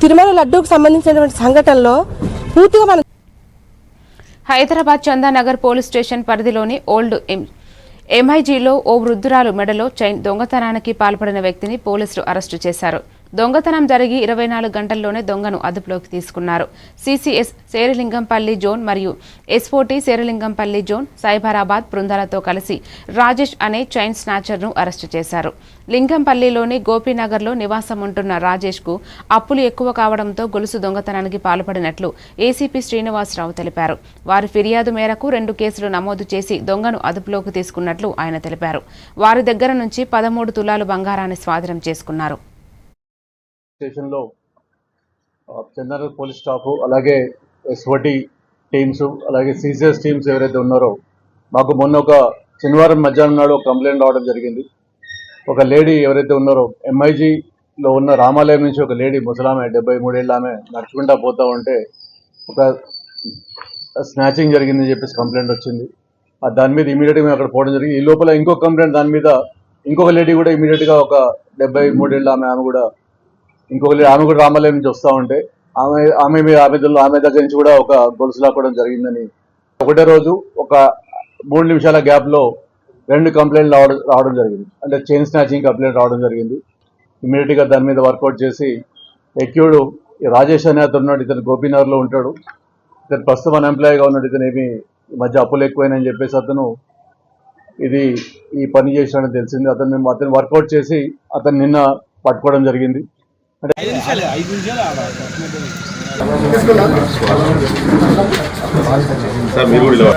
తిరుమల లడ్డూకు సంబంధించినటువంటి సంఘటనలో పూర్తిగా మనం హైదరాబాద్ చందానగర్ పోలీస్ స్టేషన్ పరిధిలోని ఓల్డ్ ఎం ఎంఐజీలో ఓ వృద్ధురాలు మెడలో చైన్ దొంగతనానికి పాల్పడిన వ్యక్తిని పోలీసులు అరెస్టు చేశారు. దొంగతనం జరిగి ఇరవై నాలుగు గంటల్లోనే దొంగను అదుపులోకి తీసుకున్నారు. సిసిఎస్ శేరలింగంపల్లి జోన్ మరియు ఎస్ఓటీ శేరలింగంపల్లి జోన్ సైబరాబాద్ బృందాలతో కలిసి రాజేష్ అనే చైన్ స్నాచర్ను అరెస్టు చేశారు. లింగంపల్లిలోని గోపీనగర్లో నివాసం ఉంటున్న రాజేష్కు అప్పులు ఎక్కువ కావడంతో గొలుసు దొంగతనానికి పాల్పడినట్లు ఏసీపీ శ్రీనివాసరావు తెలిపారు. వారి ఫిర్యాదు మేరకు రెండు కేసులు నమోదు చేసి దొంగను అదుపులోకి తీసుకున్నట్లు ఆయన తెలిపారు. వారి దగ్గర నుంచి పదమూడు తులాలు బంగారాన్ని స్వాధీనం చేసుకున్నారు. స్టేషన్లో ఆ, పోలీస్ స్టాఫ్ అలాగే ఎస్ఓటి టీమ్స్ అలాగే సీసీఎస్ టీమ్స్ ఎవరైతే ఉన్నారో మాకు మొన్న ఒక శనివారం మధ్యాహ్నం నాడు ఒక కంప్లైంట్ రావడం జరిగింది. ఒక లేడీ ఎవరైతే ఉన్నారో ఎంఐజీలో ఉన్న రామాలయం నుంచి ఒక లేడీ ముసలామె డెబ్బై మూడేళ్ళ ఆమె నడుచుకుంటా పోతా ఉంటే ఒక స్నాచింగ్ జరిగిందని చెప్పేసి కంప్లైంట్ వచ్చింది. దాని మీద ఇమీడియట్గా మేము అక్కడ పోవడం జరిగింది. ఈ లోపల ఇంకొక కంప్లైంట్ దాని మీద ఇంకొక లేడీ కూడా ఇమీడియట్గా ఒక డెబ్బై మూడేళ్ళ ఆమె ఆమె కూడా ఇంకొక ఆమె కూడా రామాలయం నుంచి వస్తూ ఉంటే ఆమె ఆమె మీద ఆమె దగ్గర ఆమె దగ్గర నుంచి కూడా ఒక గొలుసు లాక్కోవడం జరిగిందని. ఒకటే రోజు ఒక మూడు నిమిషాల గ్యాప్లో రెండు కంప్లైంట్లు రావడం రావడం జరిగింది. అంటే చైన్ స్నాచింగ్ కంప్లైంట్ రావడం జరిగింది. ఇమీడియట్గా దాని మీద వర్కౌట్ చేసి ఎక్యూడు ఈ రాజేష్ అనే అతను ఉన్నాడు ఇతను గోపీనగర్లో ఉంటాడు. ఇతను ప్రస్తుతం అన్ఎంప్లాయీగా ఉన్నాడు ఇతను ఏమి ఈ మధ్య అప్పులు ఎక్కువైనాయని చెప్పేసి అతను ఇది ఈ పని చేసినాడని తెలిసింది. అతను మేము అతను వర్కౌట్ చేసి అతను నిన్న పట్టుకోవడం జరిగింది. సార్ మీరు కూడా